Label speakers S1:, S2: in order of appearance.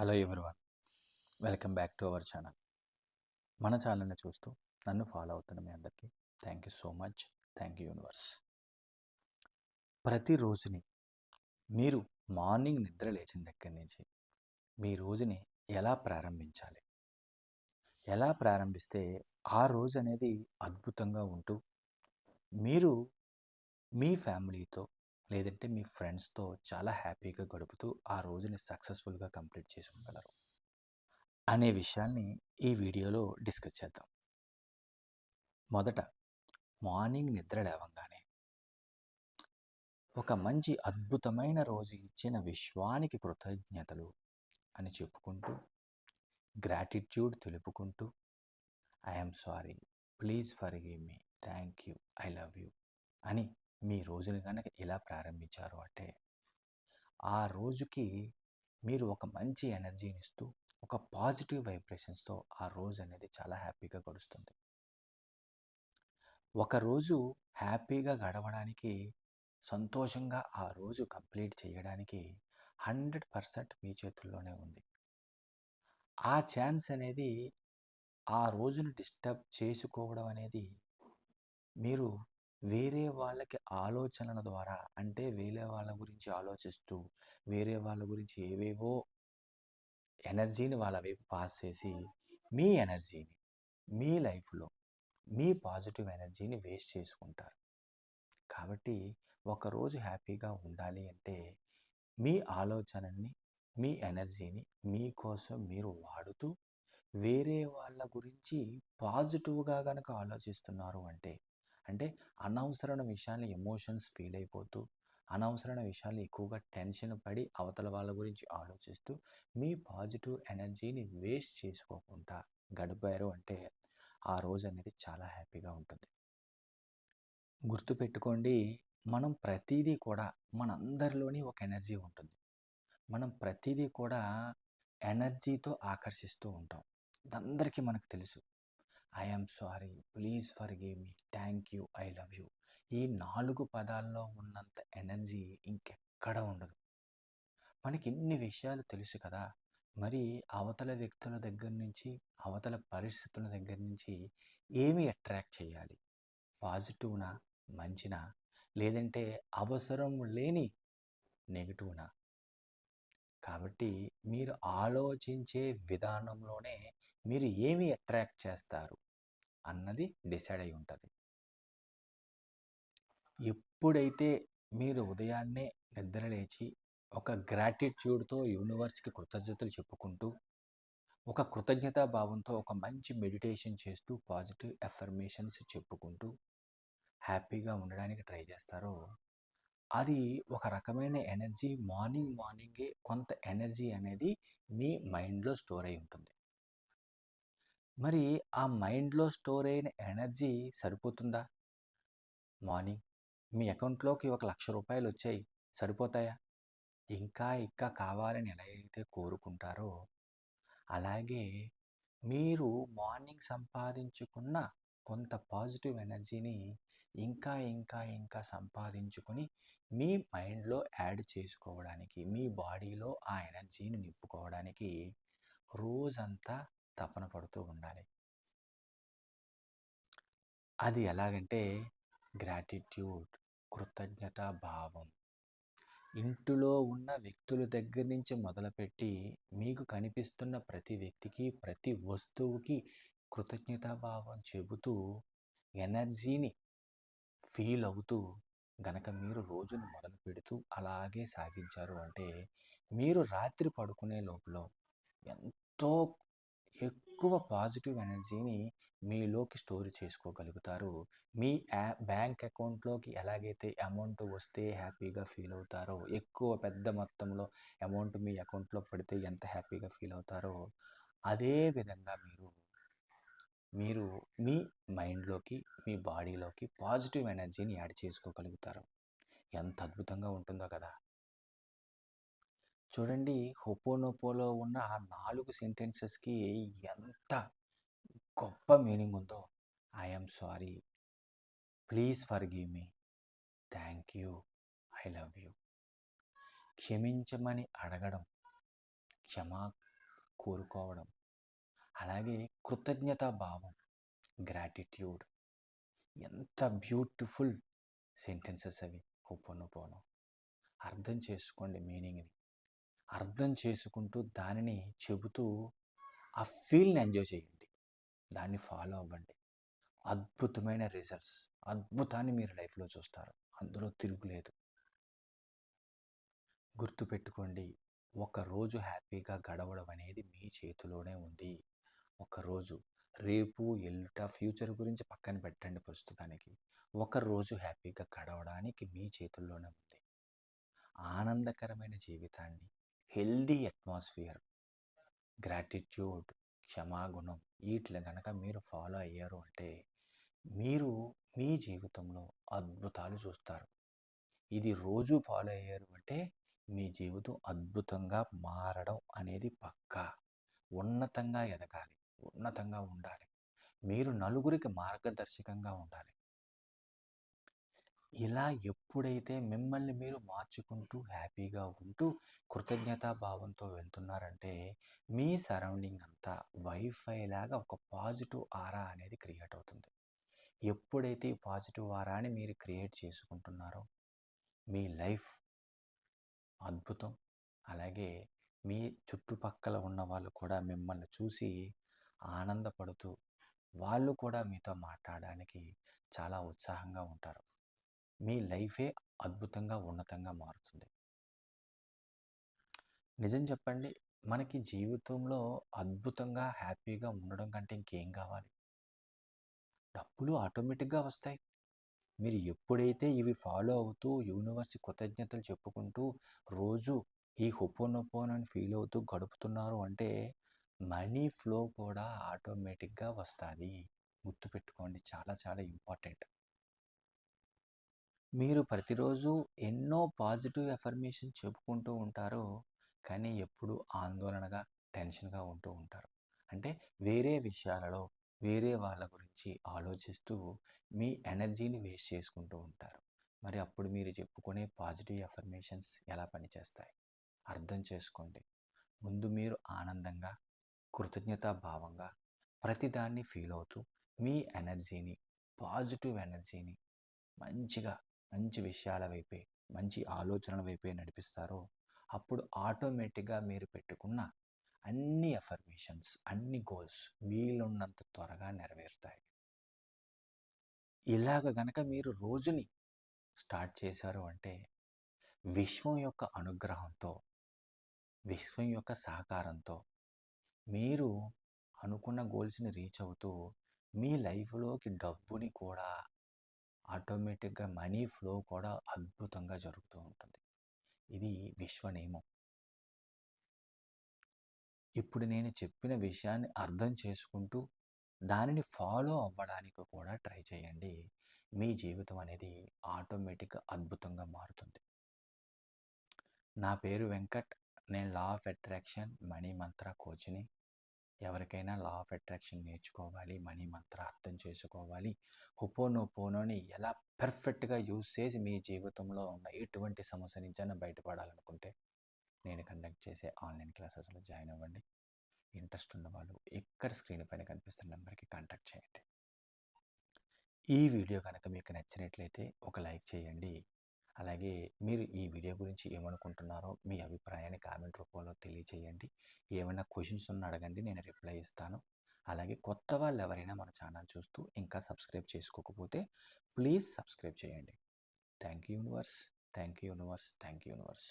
S1: Hello everyone. Welcome back to our channel. మన ఛానల్ని చూస్తూ నన్ను ఫాలో అవుతున్న మీ అందరికీ thank you so much. Thank you universe. ప్రతిరోజుని మీరు మార్నింగ్ నిద్ర లేచిన దగ్గర నుంచి మీ రోజుని ఎలా ప్రారంభించాలి? ఎలా ప్రారంభిస్తే ఆ రోజు అనేది అద్భుతంగా ఉంటూ మీరు మీ ఫ్యామిలీతో లేదంటే మీ ఫ్రెండ్స్తో చాలా హ్యాపీగా గడుపుతూ ఆ రోజుని సక్సెస్ఫుల్గా కంప్లీట్ చేసుకోగలరు అనే విషయాల్ని ఈ వీడియోలో డిస్కస్ చేద్దాం. మొదట మార్నింగ్ నిద్ర లేవంగానే ఒక మంచి అద్భుతమైన రోజు ఇచ్చిన విశ్వానికి కృతజ్ఞతలు అని చెప్పుకుంటూ గ్రాటిట్యూడ్ తెలుపుకుంటూ I'm sorry please forgive me thank you I love you అని మీ రోజుని కనుక ఇలా ప్రారంభించారు అంటే ఆ రోజుకి మీరు ఒక మంచి ఎనర్జీని ఇస్తూ ఒక పాజిటివ్ వైబ్రేషన్స్తో ఆ రోజు అనేది చాలా హ్యాపీగా గడుస్తుంది. ఒకరోజు హ్యాపీగా గడవడానికి సంతోషంగా ఆ రోజు కంప్లీట్ చేయడానికి హండ్రెడ్ పర్సెంట్ మీ చేతుల్లోనే ఉంది. ఆ ఛాన్స్ అనేది ఆ రోజును డిస్టర్బ్ చేసుకోవడం అనేది మీరు వేరే వాళ్ళకి ఆలోచనల ద్వారా అంటే వేరే వాళ్ళ గురించి ఆలోచిస్తూ వేరే వాళ్ళ గురించి ఏవేవో ఎనర్జీని వాళ్ళ వైపు పాస్ చేసి మీ ఎనర్జీని మీ లైఫ్లో మీ పాజిటివ్ ఎనర్జీని వేస్ట్ చేసుకుంటారు. కాబట్టి ఒకరోజు హ్యాపీగా ఉండాలి అంటే మీ ఆలోచనని మీ ఎనర్జీని మీకోసం మీరు వాడుతూ వేరే వాళ్ళ గురించి పాజిటివ్గా కనుక ఆలోచిస్తున్నారు అంటే అంటే అనవసరమైన విషయాన్ని ఎమోషన్స్ ఫీల్ అయిపోతూ అనవసరమైన విషయాలు ఎక్కువగా టెన్షన్ పడి అవతల వాళ్ళ గురించి ఆలోచిస్తూ మీ పాజిటివ్ ఎనర్జీని వేస్ట్ చేసుకోకుండా గడిపారు అంటే ఆ రోజు అనేది చాలా హ్యాపీగా ఉంటుంది. గుర్తుపెట్టుకోండి మనం ప్రతిదీ కూడా మనందరిలోని ఒక ఎనర్జీ ఉంటుంది. మనం ప్రతిదీ కూడా ఎనర్జీతో ఆకర్షిస్తూ ఉంటాం. ఇదందరికీ మనకు తెలుసు. I'm sorry please forgive me thank you I love you ఈ నాలుగు పదాల్లో ఉన్నంత ఎనర్జీ ఇంకెక్కడ ఉండదు. మనకి ఇన్ని విషయాలు తెలుసు కదా. మరి అవతల వ్యక్తుల దగ్గర నుంచి అవతల పరిస్థితుల దగ్గర నుంచి ఏమి అట్రాక్ట్ చేయాలి? పాజిటివ్నా? మంచినా? లేదంటే అవసరం లేని నెగిటివ్నా? కాబట్టి మీరు ఆలోచించే విధానంలోనే మీరు ఏమి అట్రాక్ట్ చేస్తారు అన్నది డిసైడ్ అయి ఉంటుంది. ఎప్పుడైతే మీరు ఉదయాన్నే నిద్ర లేచి ఒక గ్రాటిట్యూడ్తో యూనివర్స్కి కృతజ్ఞతలు చెప్పుకుంటూ ఒక కృతజ్ఞతా భావంతో ఒక మంచి మెడిటేషన్ చేస్తూ పాజిటివ్ ఎఫర్మేషన్స్ చెప్పుకుంటూ హ్యాపీగా ఉండడానికి ట్రై చేస్తారో అది ఒక రకమైన ఎనర్జీ మార్నింగ్ మార్నింగే కొంత ఎనర్జీ అనేది మీ మైండ్లో స్టోర్ అయి ఉంటుంది. మరి ఆ మైండ్లో స్టోర్ అయిన ఎనర్జీ సరిపోతుందా? మార్నింగ్ మీ అకౌంట్లోకి ఒక లక్ష రూపాయలు వచ్చాయి సరిపోతాయా? ఇంకా ఇంకా కావాలని ఎలా అయితే కోరుకుంటారో అలాగే మీరు మార్నింగ్ సంపాదించుకున్న కొంత పాజిటివ్ ఎనర్జీని ఇంకా ఇంకా ఇంకా సంపాదించుకొని మీ మైండ్లో యాడ్ చేసుకోవడానికి మీ బాడీలో ఆ ఎనర్జీని నింపుకోవడానికి రోజంతా తపన పడుతూ ఉండాలి. అది ఎలాగంటే గ్రాటిట్యూడ్ కృతజ్ఞత భావం. ఇంటిలో ఉన్న వ్యక్తుల దగ్గర నుంచి మొదలుపెట్టి మీకు కనిపిస్తున్న ప్రతి వ్యక్తికి ప్రతి వస్తువుకి కృతజ్ఞతాభావం చెబుతూ ఎనర్జీని ఫీల్ అవుతూ గనక మీరు రోజును మొదలు పెడుతూ అలాగే సాగించారు అంటే మీరు రాత్రి పడుకునే లోపల ఎంతో ఎక్కువ పాజిటివ్ ఎనర్జీని మీలోకి స్టోర్ చేసుకోగలుగుతారు. మీ యా బ్యాంక్ అకౌంట్లోకి ఎలాగైతే అమౌంట్ వస్తే హ్యాపీగా ఫీల్ అవుతారో ఎక్కువ పెద్ద మొత్తంలో అమౌంట్ మీ అకౌంట్లో పడితే ఎంత హ్యాపీగా ఫీల్ అవుతారో అదే విధంగా మీరు మీరు మీ మైండ్లోకి మీ బాడీలోకి పాజిటివ్ ఎనర్జీని యాడ్ చేసుకోగలుగుతారు. ఎంత అద్భుతంగా ఉంటుందో కదా! చూడండి హోపోనోపోలో ఉన్న ఆ నాలుగు సెంటెన్సెస్కి ఎంత గొప్ప మీనింగ్ ఉందో. I'm sorry. Please forgive me. Thank you. I love you. క్షమించమని అడగడం. క్షమా కోరుకోవడం. అలాగే కృతజ్ఞతా భావం గ్రాటిట్యూడ్. ఎంత బ్యూటిఫుల్ సెంటెన్సెస్ అవి హోపోనోపోనో అర్థం చేసుకోండి మీనింగ్ని. అర్థం చేసుకుంటూ దానిని చెబుతూ ఆ ఫీల్ని ఎంజాయ్ చేయండి. దాన్ని ఫాలో అవ్వండి. అద్భుతమైన రిజల్ట్స్. అద్భుతాన్ని మీరు లైఫ్లో చూస్తారు. అందులో తిరుగులేదు గుర్తుపెట్టుకోండి ఒకరోజు హ్యాపీగా గడవడం అనేది మీ చేతిలోనే ఉంది. ఒకరోజు రేపు ఎల్లుట ఫ్యూచర్ గురించి పక్కన పెట్టండి ప్రస్తుతానికి. ఒకరోజు హ్యాపీగా గడవడానికి మీ చేతుల్లోనే ఉంది. ఆనందకరమైన జీవితాన్ని హెల్దీ అట్మాస్ఫియర్ గ్రాటిట్యూడ్ క్షమాగుణం వీటిని కనుక మీరు ఫాలో అయ్యారు అంటే మీరు మీ జీవితంలో అద్భుతాలు చూస్తారు. ఇది రోజు ఫాలో అయ్యారు అంటే మీ జీవితం అద్భుతంగా మారడం అనేది పక్కా. ఉన్నతంగా ఎదగాలి ఉన్నతంగా ఉండాలి. మీరు నలుగురికి మార్గదర్శకంగా ఉండాలి. ఇలా ఎప్పుడైతే మిమ్మల్ని మీరు మార్చుకుంటూ హ్యాపీగా ఉంటూ కృతజ్ఞతా భావంతో వెళ్తున్నారంటే మీ సరౌండింగ్ అంతా వైఫై లాగా ఒక పాజిటివ్ ఆరా అనేది క్రియేట్ అవుతుంది. ఎప్పుడైతే ఈ పాజిటివ్ ఆరాని మీరు క్రియేట్ చేసుకుంటున్నారో మీ లైఫ్ అద్భుతం. అలాగే మీ చుట్టుపక్కల ఉన్న వాళ్ళు కూడా మిమ్మల్ని చూసి ఆనందపడుతూ వాళ్ళు కూడా మీతో మాట్లాడడానికి చాలా ఉత్సాహంగా ఉంటారు. మీ లైఫే అద్భుతంగా ఉన్నతంగా మారుతుంది. నిజం చెప్పండి మనకి జీవితంలో అద్భుతంగా హ్యాపీగా ఉండడం కంటే ఇంకేం కావాలి? డబ్బులు ఆటోమేటిక్గా వస్తాయి. మీరు ఎప్పుడైతే ఇవి ఫాలో అవుతూ యూనివర్స్ కృతజ్ఞతలు చెప్పుకుంటూ రోజు ఈ హొపోనొపోనని ఫీల్ అవుతూ గడుపుతున్నారు అంటే మనీ ఫ్లో కూడా ఆటోమేటిక్గా వస్తుంది. గుర్తుపెట్టుకోండి చాలా చాలా ఇంపార్టెంట్. మీరు ప్రతిరోజు ఎన్నో పాజిటివ్ ఎఫర్మేషన్ చెప్పుకుంటూ ఉంటారు కానీ ఎప్పుడు ఆందోళనగా టెన్షన్గా ఉంటూ ఉంటారు. అంటే వేరే విషయాలలో వేరే వాళ్ళ గురించి ఆలోచిస్తూ మీ ఎనర్జీని వేస్ట్ చేసుకుంటూ ఉంటారు. మరి అప్పుడు మీరు చెప్పుకునే పాజిటివ్ ఎఫర్మేషన్స్ ఎలా పనిచేస్తాయి? అర్థం చేసుకోండి. ముందు మీరు ఆనందంగా కృతజ్ఞతా భావంగా ప్రతిదాన్ని ఫీల్ అవుతూ మీ ఎనర్జీని పాజిటివ్ ఎనర్జీని మంచిగా మంచి విషయాల వైపే మంచి ఆలోచనల వైపే నడిపిస్తారో అప్పుడు ఆటోమేటిక్గా మీరు పెట్టుకున్న అన్ని అఫర్మేషన్స్ అన్ని గోల్స్ వీలున్నంత త్వరగా నెరవేరుతాయి. ఇలాగ గనక మీరు రోజుని స్టార్ట్ చేశారు అంటే విశ్వం యొక్క అనుగ్రహంతో విశ్వం యొక్క సహకారంతో మీరు అనుకున్న గోల్స్ని రీచ్ అవుతూ మీ లైఫ్లోకి డబ్బుని కూడా ఆటోమేటిక్గా మనీ ఫ్లో కూడా అద్భుతంగా జరుగుతూ ఉంటుంది. ఇది విశ్వ నియమం ఇప్పుడు నేను చెప్పిన విషయాన్ని అర్థం చేసుకుంటూ దానిని ఫాలో అవ్వడానికి కూడా ట్రై చేయండి. మీ జీవితం అనేది ఆటోమేటిక్గా అద్భుతంగా మారుతుంది. నా పేరు వెంకట్. నేను లా ఆఫ్ అట్రాక్షన్ మనీ మంత్ర కోచ్ని ఎవరికైనా లా ఆఫ్ అట్రాక్షన్ నేర్చుకోవాలి మనీ మంత్ర అర్థం చేసుకోవాలి. హుపోనోపోనోని ఎలా పర్ఫెక్ట్గా యూజ్ చేసి మీ జీవితంలో ఉన్న ఎటువంటి సమస్య నుంచైనా బయటపడాలనుకుంటే నేను కండక్ట్ చేసే ఆన్లైన్ క్లాసెస్లో జాయిన్ అవ్వండి. ఇంట్రెస్ట్ ఉన్న వాళ్ళు ఇక్కడ స్క్రీన్ పైన కనిపిస్తున్న నెంబర్కి కాంటాక్ట్ చేయండి. ఈ వీడియో కనుక మీకు నచ్చినట్లయితే ఒక లైక్ చేయండి. అలాగే మీరు ఈ వీడియో గురించి ఏమనుకుంటున్నారో మీ అభిప్రాయాన్ని కామెంట్ రూపంలో తెలియచేయండి. ఏమైనా క్వశ్చన్స్ ఉన్న అడగండి నేను రిప్లై ఇస్తాను. అలాగే కొత్త వాళ్ళు ఎవరైనా మన ఛానల్ చూస్తూ ఇంకా సబ్స్క్రైబ్ చేసుకోకపోతే ప్లీజ్ సబ్స్క్రైబ్ చేయండి. Thank you universe thank you universe thank you universe